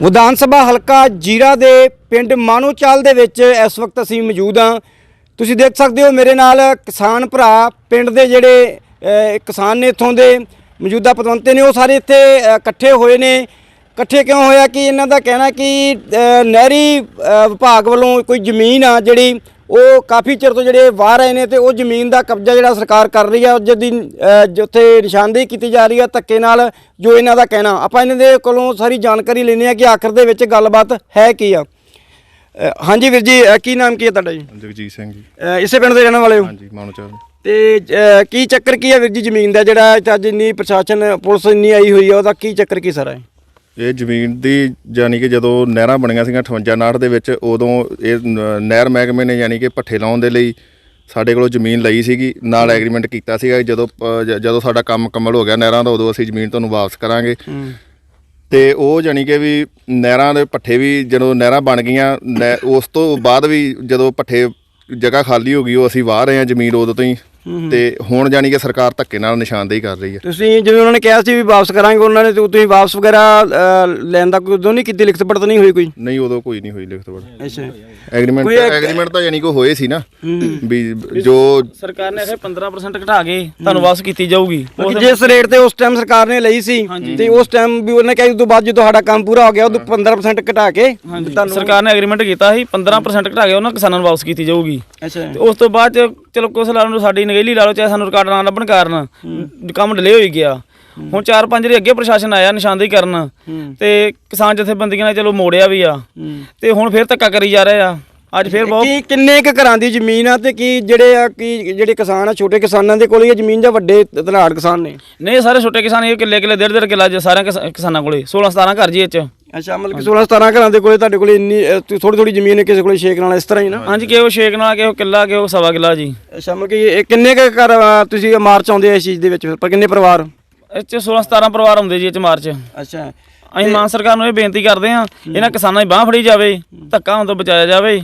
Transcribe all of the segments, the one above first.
ਵਿਧਾਨ ਸਭਾ ਹਲਕਾ ਜੀਰਾ ਦੇ ਪਿੰਡ ਮਾਨੋਚਾਲ ਦੇ ਵਿੱਚ ਇਸ ਵਕਤ ਅਸੀਂ ਮੌਜੂਦ ਹਾਂ। ਤੁਸੀਂ ਦੇਖ ਸਕਦੇ ਹੋ ਮੇਰੇ ਨਾਲ ਕਿਸਾਨ ਭਰਾ ਪਿੰਡ ਦੇ ਜਿਹੜੇ ਕਿਸਾਨ ਨੇ ਇੱਥੋਂ ਦੇ ਮੌਜੂਦਾ ਪਤਵੰਤੇ ਨੇ, ਉਹ ਸਾਰੇ ਇੱਥੇ ਇਕੱਠੇ ਹੋਏ ਨੇ। ਇਕੱਠੇ ਕਿਉਂ ਹੋਇਆ ਕਿ ਇਹਨਾਂ ਦਾ ਕਹਿਣਾ ਕਿ ਨਹਿਰੀ ਵਿਭਾਗ ਵੱਲੋਂ ਕੋਈ ਜ਼ਮੀਨ ਆ ਜਿਹੜੀ ਉਹ ਕਾਫੀ ਚਿਰ ਤੋਂ ਜਿਹੜੇ ਬਾਹਰ ਆਏ ਨੇ ਤੇ ਉਹ ਜ਼ਮੀਨ ਦਾ ਕਬਜ਼ਾ ਜਿਹੜਾ ਸਰਕਾਰ ਕਰ ਰਹੀ ਆ ਜਦੀ ਜਿੱਥੇ ਨਿਸ਼ਾਨਦੇਹੀ ਕੀਤੀ ਜਾ ਰਹੀ ਆ ਧੱਕੇ ਨਾਲ ਜੋ ਇਹਨਾਂ ਦਾ ਕਹਿਣਾ। ਆਪਾਂ ਇਹਨਾਂ ਦੇ ਕੋਲੋਂ ਸਾਰੀ ਜਾਣਕਾਰੀ ਲੈਣੀ ਆ ਕਿ ਆਖਰ ਦੇ ਵਿੱਚ ਗੱਲਬਾਤ ਹੈ ਕੀ ਆ। ਹਾਂਜੀ ਵੀਰ ਜੀ ਕੀ ਨਾਮ ਕੀ ਹੈ ਤੁਹਾਡਾ ਜੀ? ਜਗਜੀਤ ਸਿੰਘ ਜੀ। ਇਸੇ ਪਿੰਡ ਦੇ ਰਹਿਣ ਵਾਲੇ ਹੋ? ਹਾਂਜੀ ਮਾਨੋਚਾਰ ਤੇ ਕੀ ਚੱਕਰ ਕੀ ਹੈ ਵੀਰ ਜੀ ਜ਼ਮੀਨ ਦਾ ਜਿਹੜਾ ਅੱਜ ਇੰਨੀ ਪ੍ਰਸ਼ਾਸਨ ਪੁਲਿਸ ਇੰਨੀ ਆਈ ਹੋਈ ਆ ਉਹਦਾ ਕੀ ਚੱਕਰ ਕੀ ਸਾਰਾ ਹੈ? ਇਹ ਜ਼ਮੀਨ ਦੀ ਯਾਨੀ ਕਿ ਜਦੋਂ ਨਹਿਰਾਂ ਬਣੀਆਂ ਸੀਗੀਆਂ 58 ਨਾਟ ਦੇ ਵਿੱਚ ਉਦੋਂ ਇਹ ਨਹਿਰ ਮਹਿਕਮੇ ਨੇ ਯਾਨੀ ਕਿ ਪੱਠੇ ਲਾਉਣ ਦੇ ਲਈ ਸਾਡੇ ਕੋਲੋਂ ਜ਼ਮੀਨ ਲਈ ਸੀਗੀ। ਨਾਲ ਐਗਰੀਮੈਂਟ ਕੀਤਾ ਸੀਗਾ ਜਦੋਂ ਜਦੋਂ ਸਾਡਾ ਕੰਮ ਮੁਕੰਮਲ ਹੋ ਗਿਆ ਨਹਿਰਾਂ ਦਾ ਉਦੋਂ ਅਸੀਂ ਜ਼ਮੀਨ ਤੁਹਾਨੂੰ ਵਾਪਸ ਕਰਾਂਗੇ। ਤੇ ਉਹ ਯਾਨੀ ਕਿ ਵੀ ਨਹਿਰਾਂ ਦੇ ਪੱਠੇ ਵੀ ਜਦੋਂ ਨਹਿਰਾਂ ਬਣ ਗਈਆਂ ਉਸ ਤੋਂ ਬਾਅਦ ਵੀ ਜਦੋਂ ਪੱਠੇ ਜਗ੍ਹਾ ਖਾਲੀ ਹੋ ਗਈ ਉਹ ਅਸੀਂ ਵਾਹ ਰਹੇ ਹਾਂ ਜ਼ਮੀਨ ਉਦੋਂ ਤੋਂ ਹੀ। ਤੇ ਹੁਣ ਯਾਨੀ ਕਿ ਸਰਕਾਰ ਧੱਕੇ ਨਾਲ ਨਿਸ਼ਾਨਦੇਹੀ ਕਰ ਰਹੀ ਹੈ। ਤੁਸੀਂ ਜਿਵੇਂ ਉਹਨਾਂ ਨੇ ਕਿਹਾ ਸੀ ਵੀ ਵਾਪਸ ਕਰਾਂਗੇ ਉਹਨਾਂ ਨੇ ਤੇ ਤੁਸੀਂ ਵਾਪਸ ਵਗੈਰਾ ਲੈਣ ਦਾ ਕੋਈ ਉਦੋਂ ਨਹੀਂ ਕੀਤੀ ਲਿਖਤ ਪੜਤ ਨਹੀਂ ਹੋਈ ਕੋਈ? ਨਹੀਂ ਉਦੋਂ ਕੋਈ ਨਹੀਂ ਹੋਈ ਲਿਖਤ ਅੱਛਾ। ਐਗਰੀਮੈਂਟ ਐਗਰੀਮੈਂਟ ਤਾਂ ਯਾਨੀ ਕਿ ਹੋਏ ਸੀ ਨਾ। ਵੀ ਜੋ ਸਰਕਾਰ ਨੇ ਆਖਿਆ 15% ਘਟਾ ਕੇ ਤੁਹਾਨੂੰ ਵਾਪਸ ਕੀਤੀ ਜਾਊਗੀ। ਜਿਸ ਰੇਟ ਤੇ ਉਸ ਟਾਈਮ ਸਰਕਾਰ ਨੇ ਲਈ ਸੀ ਤੇ ਉਸ ਟਾਈਮ ਵੀ ਉਹਨੇ ਕਿਹਾ ਉਸ ਤੋਂ ਬਾਅਦ ਜਦੋਂ ਸਾਡਾ ਕੰਮ ਪੂਰਾ ਹੋ ਗਿਆ ਉਦੋਂ 15% ਘਟਾ ਕੇ ਤੁਹਾਨੂੰ ਸਰਕਾਰ ਨੇ ਐਗਰੀਮੈਂਟ ਕੀਤਾ ਸੀ 15% ਘਟਾ ਕੇ ਉਹਨਾਂ ਕਿਸਾਨਾਂ ਨੂੰ ਵਾਪਸ ਕੀਤੀ ਜਾਊਗੀ। ਅੱਛਾ। ਤੇ ਉਸ ਤੋਂ ਬਾਅਦ ਚ ਚਲੋ ਕੁਛ ਲਾ ਲਓ ਸਾਡੀ ਨਗੇਲੀ ਲਾ ਲਓ ਚਾਹੇ ਸਾਨੂੰ ਰਿਕਾਰਡ ਨਾ ਲੱਭਣ ਕਾਰਨ ਕੰਮ ਡਿਲੇ ਹੋਈ ਗਿਆ। ਹੁਣ 4-5 ਦੇ ਅੱਗੇ ਪ੍ਰਸ਼ਾਸਨ ਆਇਆ ਨਿਸ਼ਾਨਦੇਹੀ ਕਰਨ। ਤੇ ਕਿਸਾਨ ਜਥੇਬੰਦੀਆਂ ਨੇ ਚਲੋ ਮੋੜਿਆ ਵੀ ਆ। ਤੇ ਹੁਣ ਫੇਰ ਧੱਕਾ ਕਰੀ ਜਾ ਰਹੇ ਆ। ਅੱਜ ਫੇਰ ਬਹੁਤ ਕੀ ਕਿੰਨੇ ਕੁ ਘਰਾਂ ਦੀ ਜ਼ਮੀਨ ਆ ਤੇ ਕੀ ਜਿਹੜੇ ਆ ਕੀ ਜਿਹੜੇ ਕਿਸਾਨ ਆ ਛੋਟੇ ਕਿਸਾਨਾਂ ਦੇ ਕੋਲ ਹੀ ਇਹ ਜ਼ਮੀਨ ਜਾਂ ਵੱਡੇ ਧਨਾੜ ਕਿਸਾਨ ਨੇ? ਨਹੀਂ ਸਾਰੇ ਛੋਟੇ ਕਿਸਾਨ ਇਹ ਕਿੱਲੇ ਕਿੱਲੇ ਡੇਢ ਡੇਢ ਕਿੱਲਾ ਜੇ ਸਾਰਿਆਂ ਕਿਸਾ- ਕਿਸਾਨਾਂ ਕੋਲੇ। 16 17 ਘਰ ਜੀ ਇਹ ਚ। ਅੱਛਾ ਮਤਲਬ ਕਿ 16 17 ਘਰਾਂ ਦੇ ਕੋਲੇ ਤੁਹਾਡੇ ਕੋਲੇ ਇੰਨੀ ਥੋੜੀ ਥੋੜੀ ਜ਼ਮੀਨ ਹੈ ਕਿਸੇ ਕੋਲੇ ਛੇਕ ਨਾਲ ਇਸ ਤਰ੍ਹਾਂ ਹੀ ਨਾ? ਹਾਂਜੀ ਕਿਹੋ ਛੇਕ ਨਾਲ ਕਿਹੋ ਕਿੱਲਾ ਕਿਹੋ ਸਵਾ ਕਿੱਲਾ ਜੀ। ਅੱਛਾ ਮਤਲਬ ਕਿ ਇਹ ਕਿੰਨੇ ਕੁ ਘਰ ਤੁਸੀਂ ਮਾਰਚ ਆਉਂਦੇ ਆ ਇਸ ਚੀਜ਼ ਦੇ ਵਿੱਚ? ਫਿਰ? ਪਰ ਕਿੰਨੇ ਪਰਿਵਾਰ? ਇਹ ਚ 16 17 ਪਰਿਵਾਰ ਆਉਂਦੇ ਜੀ ਇਹ ਚ ਮਾਰਚ। ਅੱਛਾ। ਅਸੀਂ ਮਾਨ ਸਰਕਾਰ ਨੂੰ ਇਹ ਬੇਨਤੀ ਕਰਦੇ ਹਾਂ ਇਹਨਾਂ ਕਿਸਾਨਾਂ ਦੀ ਬਾਹ ਫੜੀ ਜਾਵੇ ਧੱਕਾ ਹੋਣ ਤੋਂ ਬਚਾਇਆ ਜਾਵੇ।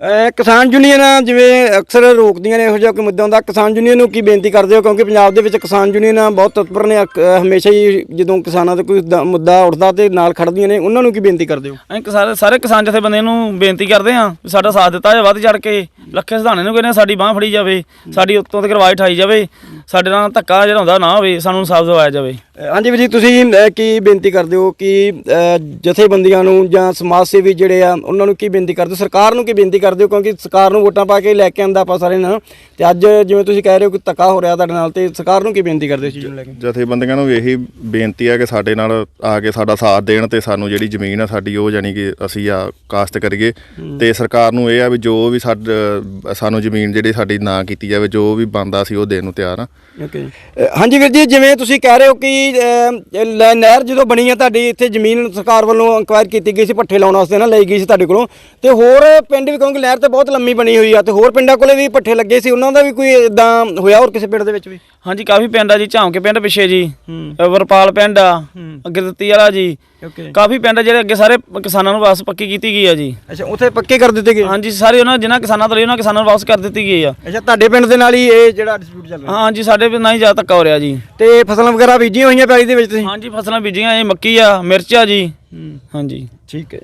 ਕਿਸਾਨ ਯੂਨੀਅਨਾਂ ਜਿਵੇਂ ਅਕਸਰ ਰੋਕਦੀਆਂ ਨੇ ਇਹੋ ਜਿਹਾ ਕੋਈ ਮੁੱਦਾ ਹੁੰਦਾ ਕਿਸਾਨ ਯੂਨੀਅਨ ਨੂੰ ਕੀ ਬੇਨਤੀ ਕਰਦੇ ਹੋ? ਕਿਉਂਕਿ ਪੰਜਾਬ ਦੇ ਵਿੱਚ ਕਿਸਾਨ ਯੂਨੀਅਨਾਂ ਬਹੁਤ ਤਤਪਰ ਨੇ ਹਮੇਸ਼ਾ ਹੀ ਜਦੋਂ ਕਿਸਾਨਾਂ ਦਾ ਕੋਈ ਮੁੱਦਾ ਉੱਠਦਾ ਤੇ ਨਾਲ ਖੜਦੀਆਂ ਨੇ ਉਹਨਾਂ ਨੂੰ ਕੀ ਬੇਨਤੀ ਕਰਦੇ ਹੋ? ਅਸੀਂ ਸਾਰੇ ਸਾਰੇ ਕਿਸਾਨ ਜਥੇਬੰਦੀਆਂ ਨੂੰ ਬੇਨਤੀ ਕਰਦੇ ਹਾਂ ਵੀ ਸਾਡਾ ਸਾਥ ਦਿੱਤਾ ਜਾਵੇ ਵੱਧ ਚੜ ਕੇ। ਲੱਖੇ ਸਿਧਾਣੇ ਨੂੰ ਕਹਿੰਦੇ ਸਾਡੀ ਬਾਹ ਫੜੀ ਜਾਵੇ ਸਾਡੀ ਉੱਤੋਂ ਤੱਕ ਆਵਾਜ਼ ਉਠਾਈ ਜਾਵੇ ਸਾਡੇ ਨਾਲ ਧੱਕਾ ਜਿਹੜਾ ਹੁੰਦਾ ਨਾ ਹੋਵੇ ਸਾਨੂੰ ਇਨਸਾਫ ਦਿਵਾਇਆ ਜਾਵੇ। ਹਾਂਜੀ ਵੀਰ ਜੀ ਤੁਸੀਂ ਕੀ ਬੇਨਤੀ ਕਰਦੇ ਹੋ ਕਿ ਜਥੇਬੰਦੀਆਂ ਨੂੰ ਜਾਂ ਸਮਾਜ ਸੇਵੀ ਜਿਹੜੇ ਆ ਉਹਨਾਂ ਨੂੰ ਕੀ ਬੇਨਤੀ ਕਰਦੇ ਹੋ? ਸਰਕਾਰ ਨੂੰ ਕੀ ਬੇਨਤੀ ਕਰਦੇ ਹੋ ਕਿਉਂਕਿ ਸਰਕਾਰ ਨੂੰ ਵੋਟਾਂ ਪਾ ਕੇ ਲੈ ਕੇ ਆਂਦਾ ਆਪਾਂ ਸਾਰੇ ਨਾਲ। ਤੇ ਅੱਜ ਜਿਵੇਂ ਤੁਸੀਂ ਕਹਿ ਰਹੇ ਹੋ ਕਿ ਧੱਕਾ ਹੋ ਰਿਹਾ ਤੁਹਾਡੇ ਨਾਲ ਤੇ ਸਰਕਾਰ ਨੂੰ ਕੀ ਬੇਨਤੀ ਕਰਦੇ ਹੋ ਇਸ ਚੀਜ਼ ਨੂੰ ਲੈ ਕੇ? ਜਥੇਬੰਦੀਆਂ ਨੂੰ ਇਹੀ ਬੇਨਤੀ ਹੈ ਕਿ ਸਾਡੇ ਨਾਲ ਆ ਕੇ ਸਾਡਾ ਸਾਥ ਦੇਣ ਤੇ ਸਾਨੂੰ ਜਿਹੜੀ ਜ਼ਮੀਨ ਆ ਸਾਡੀ ਉਹ ਯਾਨੀ ਕਿ ਅਸੀਂ ਆ ਕਾਸਤ ਕਰੀਏ। ਤੇ ਸਰਕਾਰ ਨੂੰ ਇਹ ਆ ਵੀ ਜੋ ਵੀ ਸਾਨੂੰ ਜ਼ਮੀਨ ਜਿਹੜੀ ਸਾਡੀ ਨਾ ਕੀਤੀ ਜਾਵੇ ਜੋ ਵੀ ਬੰਦਾ ਸੀ ਉਹ ਦੇਣ ਨੂੰ ਤਿਆਰ ਆ। ਓਕੇ। ਹਾਂਜੀ ਵੀਰ ਜੀ ਜਿਵੇਂ ਤੁਸੀਂ ਕਹਿ ਰਹੇ ਹੋ ਕਿ ਨਹਿਰ ਜਦੋਂ ਬਣੀ ਹੈ ਤੁਹਾਡੀ ਇੱਥੇ ਜ਼ਮੀਨ ਸਰਕਾਰ ਵੱਲੋਂ ਇਨਕੁਆਇਰ ਕੀਤੀ ਗਈ ਸੀ ਪੱਠੇ ਲਾਉਣ ਵਾਸਤੇ ਨਾ ਲਈ ਗਈ ਸੀ ਤੁਹਾਡੇ ਕੋਲੋਂ। ਤੇ ਹੋਰ ਪਿੰਡ ਵੀ ਕਿਉਂਕਿ ਨਹਿਰ ਤੇ ਬਹੁਤ ਲੰਮੀ ਬਣੀ ਹੋਈ ਆ ਤੇ ਹੋਰ ਪਿੰਡਾਂ ਕੋਲੇ ਵੀ ਪੱਠੇ ਲੱਗੇ ਸੀ ਉਹਨਾਂ ਦਾ ਵੀ ਕੋਈ ਇਦਾਂ ਹੋਇਆ ਹੋਰ ਕਿਸੇ ਪਿੰਡ ਦੇ ਵਿੱਚ ਵੀ? ਹਾਂਜੀ ਕਾਫੀ ਪਿੰਡ ਆ ਜੀ ਝਾਮਕੇ ਪਿੰਡ ਪਿੱਛੇ ਜੀ ਵਰਪਾਲ ਪਿੰਡ ਆ ਅੱਗੇ ਦਿੱਤੀ ਵਾਲਾ ਜੀ। ਓਕੇ। ਕਾਫੀ ਪਿੰਡ ਆ ਜਿਹੜੇ ਅੱਗੇ ਸਾਰੇ ਕਿਸਾਨਾਂ ਨੂੰ ਵਾਪਸ ਪੱਕੀ ਕੀਤੀ ਗਈ ਆ ਜੀ। ਅੱਛਾ ਉੱਥੇ ਪੱਕੇ ਕਰ ਦਿੱਤੇ ਗਏ? ਹਾਂਜੀ ਸਾਰੇ ਉਹਨਾਂ ਜਿਨ੍ਹਾਂ ਕਿਸਾਨਾਂ ਤੋਂ ਲਈ ਉਹਨਾਂ ਕਿਸਾਨਾਂ ਨੂੰ ਵਾਪਸ ਕਰ ਦਿੱਤੀ ਗਈ ਆ। ਅੱਛਾ ਤੁਹਾਡੇ ਪਿੰਡ ਦੇ ਨਾਲ ਹੀ ਇਹ ਜਿਹੜਾ ਡਿਸਪਿਊਟ ਚੱਲ ਰਿਹਾ? ਹਾਂਜੀ ਸਾਡੇ ਵੀ ਨਾ ਹੀ ਜ਼ਿਆਦਾ ਧੱਕਾ ਹੋ ਰਿਹਾ ਜੀ। ਤੇ ਫਸਲਾਂ ਵਗੈਰਾ ਬੀਜੀਆਂ ਹੋਈਆਂ ਪੈਲੀ ਦੇ ਵਿੱਚ ਤੁਸੀਂ? ਹਾਂਜੀ ਫਸਲਾਂ ਬੀਜੀਆਂ ਇਹ ਮੱਕੀ ਆ ਮਿਰਚ ਆ ਜੀ। ਹਾਂਜੀ। ਠੀਕ ਹੈ।